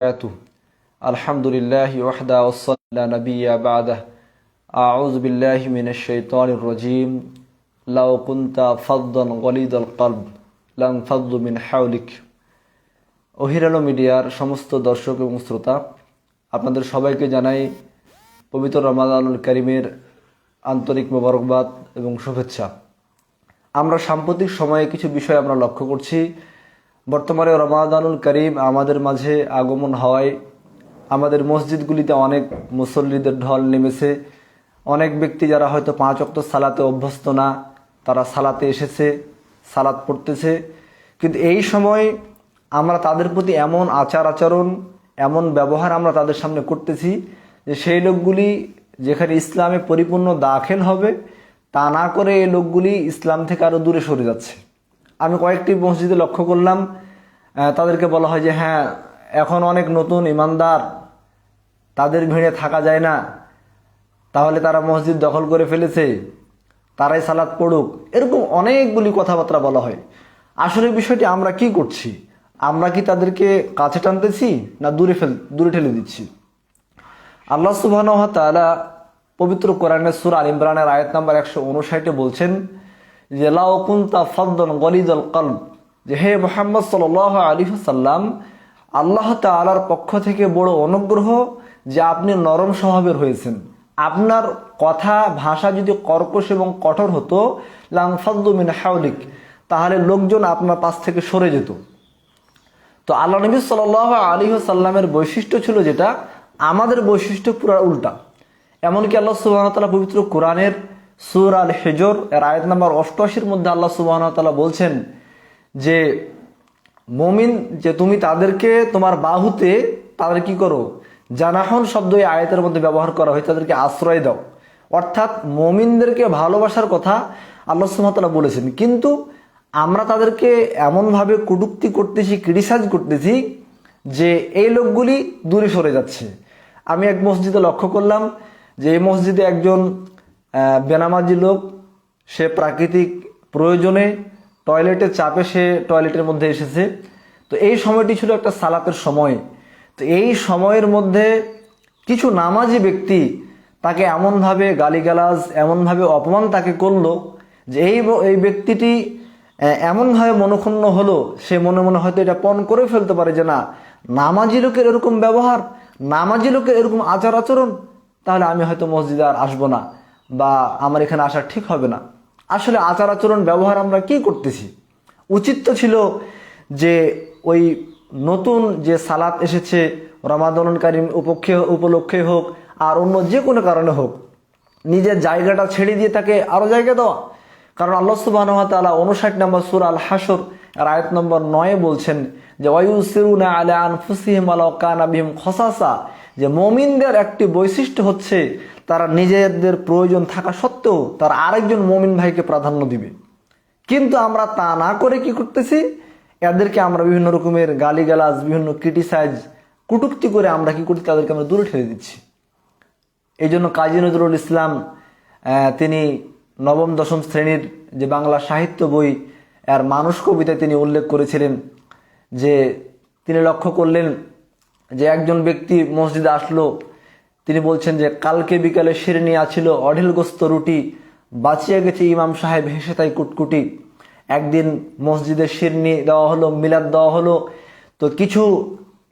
وبركاته الحمد لله وحده والصلاة على نبي بعده أعوذ بالله من الشيطان الرجيم لو كنت فظا غليظ القلب لانفضوا من حولك অহিরালো মিডিয়ার সমস্ত দর্শক এবং শ্রোতা আপনাদের সবাইকে জানাই পবিত্র রমাদানুল করিমের আন্তরিক মোবারকবাদ এবং শুভেচ্ছা আমরা সাম্প্রতিক সময়ে কিছু বিষয় আমরা লক্ষ্য করছি বর্তমানে রমাদানুল করিম আমাদের মাঝে আগমন হওয়ায় আমাদের মসজিদগুলিতে অনেক মুসল্লিদের ঢল নেমেছে। অনেক ব্যক্তি যারা হয়তো পাঁচ অক্ত সালাতে অভ্যস্ত না, তারা সালাতে এসেছে, সালাত পড়তেছে। কিন্তু এই সময় আমরা তাদের প্রতি এমন আচার আচরণ, এমন ব্যবহার আমরা তাদের সামনে করতেছি যে সেই লোকগুলি যেখানে ইসলামে পরিপূর্ণ দাখিল হবে, তা না করে এই লোকগুলি ইসলাম থেকে আরও দূরে সরে যাচ্ছে। আমি কয়েকটি মসজিদে লক্ষ্য করলাম তাদেরকে বলা হয় যে হ্যাঁ এখন অনেক নতুন ইমানদার, তাদের ভিড়ে থাকা যায় না। তাহলে তারা মসজিদ দখল করে ফেলেছে, তারাই সালাদ পড়ুক। এরকম অনেকগুলি কথাবার্তা বলা হয়। আসলে বিষয়টি আমরা কি করছি? আমরা কি তাদেরকে কাছে টানতেছি না দূরে ফেল, দূরে ঠেলে দিচ্ছি? আল্লাহ সুবাহ পবিত্র কোরআনের সুর আল ইমরানের আয়াত নাম্বার একশো উনষাটে বলছেন যে লাউ কুনতা ফাদ্দন গলিদল কলম যে, হে মোহাম্মদ সাল আলী সাল্লাম আল্লাহ তালার পক্ষ থেকে বড় অনুগ্রহ যে আপনি নরম স্বভাবের হয়েছেন। আপনার কথা, ভাষা যদি কর্কশ এবং কঠোর হতো, লাং ফাদ্দু মিন হাউলিক তাহলে লোকজন আপনার পাশ থেকে সরে যেত। তো আল্লাহ নবী সাল আলী সাল্লামের বৈশিষ্ট্য ছিল যেটা, আমাদের বৈশিষ্ট্য পুরো উল্টা। এমনকি আল্লাহ সুবাহতাল্লাহ পবিত্র কোরআনের সুর আল হেজর এর আয়াত নাম্বার অষ্টআশির মধ্যে আল্লাহ সুবাহতাল্লাহ বলছেন যে, মমিন যে তুমি তাদেরকে তোমার বাহুতে তাদের কি করো? জানাহন শব্দ এই আয়াতের মধ্যে ব্যবহার করা হয় তাদেরকে আশ্রয় দাও। অর্থাৎ মমিনদেরকে ভালোবাসার কথা আল্লাহ সুহামতাল্লাহ বলেছেন। কিন্তু আমরা তাদেরকে এমনভাবে কটুক্তি করতেছি, ক্রিটিসাইজ করতেছি যে এই লোকগুলি দূরে সরে যাচ্ছে। আমি এক মসজিদে লক্ষ্য করলাম যে এই মসজিদে একজন বেনামাজি লোক, সে প্রাকৃতিক প্রয়োজনে টয়লেটের চাপে সে টয়লেটের মধ্যে এসেছে। তো এই সময়টি ছিল একটা সালাতের সময়। তো এই সময়ের মধ্যে কিছু নামাজি ব্যক্তি তাকে এমনভাবে গালিগালাজ, এমনভাবে অপমান তাকে করল যে এই এই ব্যক্তিটি এমনভাবে মনক্ষুণ্ণ হলো, সে মনে মনে হয়তো এটা পণ করে ফেলতে পারে যে না, নামাজি লোকের এরকম ব্যবহার, নামাজি লোকের এরকম আচার আচরণ, তাহলে আমি হয়তো মসজিদে আর আসব না। বা আমার এখানে আসা ঠিক হবে না। আসলে আচার আচরণ ব্যবহার আমরা কি করতেছি? উচিত তো ছিল যে ওই নতুন যে সালাত এসেছে রমাদনকারী উপক্ষে, উপলক্ষে হোক আর অন্য যে কোনো কারণে হোক, নিজের জায়গাটা ছেড়ে দিয়ে তাকে আরও জায়গা দেওয়া। কারণ আল্লাহ সুবাহ তালা উনষাট নম্বর সুর আল হাসর আর আয়াত নম্বর নয়ে বলছেন যে ওয়ুসিরুনা আলা আনফুসিহিম আলা কানা বিহিম খসাসা। যে মমিনদের একটি বৈশিষ্ট্য হচ্ছে তারা নিজেদের প্রয়োজন থাকা সত্ত্বেও তারা আরেকজন মমিন ভাইকে প্রাধান্য দিবে। কিন্তু আমরা তা না করে কি করতেছি? এদেরকে আমরা বিভিন্ন রকমের গালিগালাজ, বিভিন্ন ক্রিটিসাইজ কুটুক্তি করে আমরা কি করছি? তাদেরকে আমরা দূরে ঠেলে দিচ্ছি। এই জন্য কাজী নজরুল ইসলাম তিনি নবম, দশম শ্রেণির যে বাংলা সাহিত্য বই আর মানুষ কবিতায় তিনি উল্লেখ করেছিলেন যে তিনি লক্ষ্য করলেন যে একজন ব্যক্তি মসজিদে আসলো, তিনি বলছেন যে কালকে বিকালে শিরনি আছিল অঢেলগ্রস্ত রুটি, বাঁচিয়ে গেছে ইমাম সাহেব হেসে তাই কুটকুটি। একদিন মসজিদে শিরনি দেওয়া হলো, মিলাদ দেওয়া হলো, তো কিছু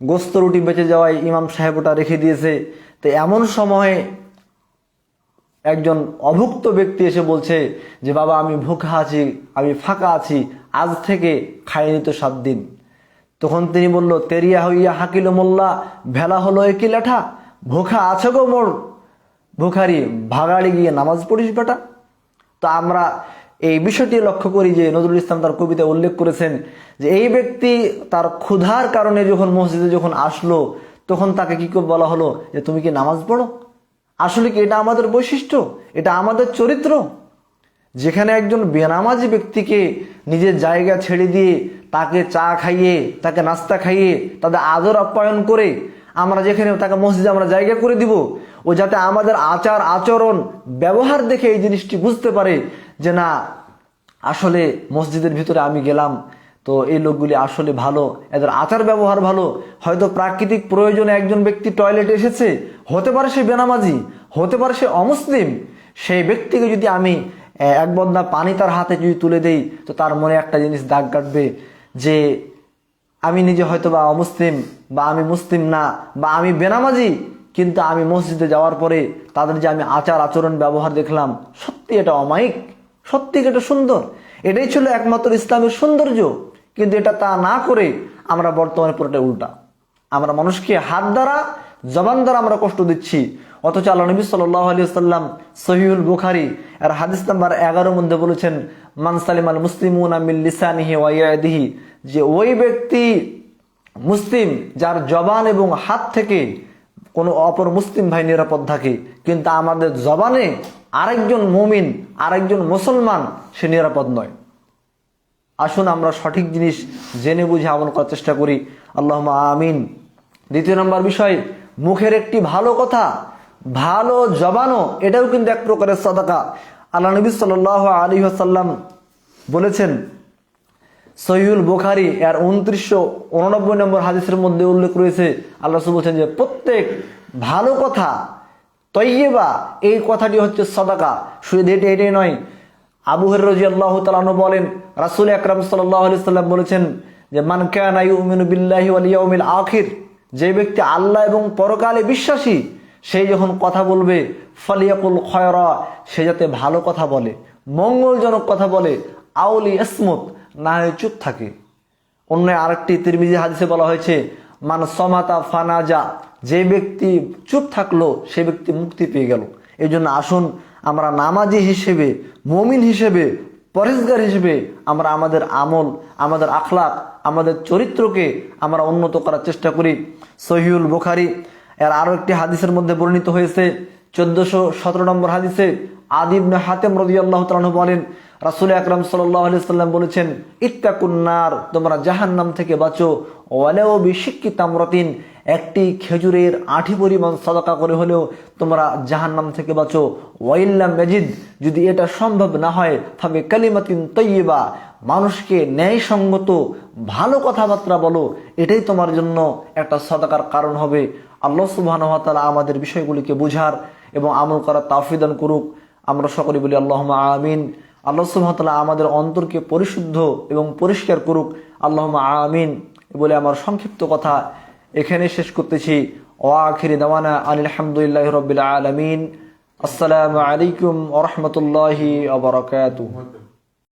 গোস্ত রুটি বেঁচে যাওয়ায় ইমাম সাহেব ওটা রেখে দিয়েছে। তো এমন সময়ে একজন অভুক্ত ব্যক্তি এসে বলছে যে, বাবা, আমি ভুখা আছি, আমি ফাঁকা আছি, আজ থেকে খাইনি তো সাত দিন। তখন তিনি বলল, তেরিয়া হইয়া হাকিল মোল্লা, ভেলা হলো একই লেঠা? ভোখা আছে গো মোর? ভুখারি, ভাগাড়ি গিয়ে নামাজ পড়িস বেটা? তো আমরা এই বিষয়টি লক্ষ্য করি যে নজরুল ইসলাম তার কবিতায় উল্লেখ করেছেন যে এই ব্যক্তি তার ক্ষুধার কারণে যখন মসজিদে যখন আসলো, তখন তাকে কি বলা হলো যে, তুমি কি নামাজ পড়ো? আসলে কি এটা আমাদের বৈশিষ্ট্য? এটা আমাদের চরিত্র? যেখানে একজন বেনামাজি ব্যক্তিকে নিজের জায়গা ছেড়ে দিয়ে তাকে চা খাইয়ে, তাকে নাস্তা খাইয়ে, তাদের আদর আপ্যায়ন করে আমরা যেখানে তাকে মসজিদে আমরা জায়গা করে দিব। ও যাতে আমাদের আচার, আচরণ, ব্যবহার দেখে এই জিনিসটি বুঝতে পারে যে না, আসলে মসজিদের ভিতরে আমি গেলাম, তো এই লোকগুলি আসলে ভালো, এদের আচার ব্যবহার ভালো। হয়তো প্রাকৃতিক প্রয়োজনে একজন ব্যক্তি টয়লেটে এসেছে, হতে পারে সে বেনামাজি, হতে পারে সে অমুসলিম। সেই ব্যক্তিকে যদি আমি এক বদনা পানি তার হাতে যদি তুলে দেই, তো তার মনে একটা জিনিস দাগ কাটবে। যে আমি নিজে হয়তো বা অমুসলিম বা আমি মুসলিম না বা আমি বেনামাজি, কিন্তু আমি মসজিদে যাওয়ার পরে তাদের যে আমি আচার আচরণ ব্যবহার দেখলাম, সত্যি এটা অমায়িক, সত্যি এটা সুন্দর। এটাই ছিল একমাত্র ইসলামের সৌন্দর্য, কিন্তু এটা তা না করে আমরা বর্তমানে পুরোটা উল্টা। আমরা মানুষকে হাত দ্বারা জবান দ্বারা আমরা কষ্ট দিচ্ছি। অথচ আল্লাহ নবী আলী সাল্লাম সহিউল বুখারি আর হাদিস নাম্বার এগারোর মধ্যে বলেছেন মানসালিম আল মুসলিমুন যে ওই ব্যক্তি মুসলিম যার জবান এবং হাত থেকে কোনো অপর মুসলিম ভাই নিরাপদ থাকে, কিন্তু আমাদের জবানে আরেকজন মুমিন, আরেকজন মুসলমান, সে নিরাপদ নয়। আসুন আমরা সঠিক জিনিস জেনে বুঝে আমল করার চেষ্টা করি। আল্লাহ আমিন। দ্বিতীয় নম্বর বিষয় মুখের একটি ভালো কথা, ভালো জবানও, এটাও কিন্তু এক প্রকারের সদাকা। আল্লাহ নবী সাল আলী আসাল্লাম বলেছেন সহিউল বোখারি এর উনত্রিশশো উননব্বই নম্বর হাদিসের মধ্যে উল্লেখ রয়েছে। আল্লাহ বলছেন যে, প্রত্যেক ভালো কথা তৈবা এই কথাটি হচ্ছে সদাকা। শুধু এটি এটাই নয়, আবু হর রাজি আল্লাহ তালানো বলেন, রাসুল আকরাম সাল্লাহ আলি সাল্লাম বলেছেন যে, মান কানা ইউমিনু বিল্লাহি ইয়াউমিল আখির। যে ব্যক্তি আল্লাহ এবং পরকালে বিশ্বাসী সেই যখন কথা বলবে, ফালিয়াকুল খয়রা, সে যাতে ভালো কথা বলে, মঙ্গলজনক কথা বলে, আউলি ইসমত, না হয়ে চুপ থাকে। অন্য আরেকটি তিরমিজি হাদিসে বলা হয়েছে, মান সমাতা ফানাজা যে ব্যক্তি চুপ থাকল, সে ব্যক্তি মুক্তি পেয়ে গেল। এই জন্য আসুন, আমরা নামাজি হিসেবে, মমিন হিসেবে পরেশগার হিসেবে আমরা আমাদের আমল, আমাদের আখলাক, আমাদের চরিত্রকে আমরা উন্নত করার চেষ্টা করি। সহিউল বুখারি এর আরও একটি হাদিসের মধ্যে বর্ণিত হয়েছে, চোদ্দশো সতেরো নম্বর হাদিসে আদিবনে হাতেম রবি আল্লাহ বলেন রাসুল আকরাম সাল্লাম বলেছেন ইত্তাকুন্নার তোমরা জাহান্নাম থেকে বাঁচো। ওয়ালেও বিশিক্ষিত তামরতিন, একটি খেজুরের আঠি পরিমাণ সদকা করে হলেও তোমরা জাহান্নাম থেকে বাঁচো। ওয়াইল্লাম মেজিদ যদি এটা সম্ভব না হয় তবে কালিমাতিন তৈবা মানুষকে ন্যায়সঙ্গত ভালো কথাবার্তা বলো। এটাই তোমার জন্য একটা সদকার কারণ হবে। আল্লাহ সুবাহ আমাদের বিষয়গুলিকে বুঝার এবং আমল করার তাফিদান করুক। আমরা সকলে বলি আল্লাহ আমিন। আল্লাহ সুহামতাল্লাহ আমাদের অন্তরকে পরিশুদ্ধ এবং পরিষ্কার করুক। আল্লাহ আমিন। বলে আমার সংক্ষিপ্ত কথা এখানে শেষ করতেছি। ও আখিরি দাওয়ানা আলহামদুলিল্লাহ রবিল আলমিন। আসসালামু আলাইকুম ওরহমতুল্লাহি আবরকাত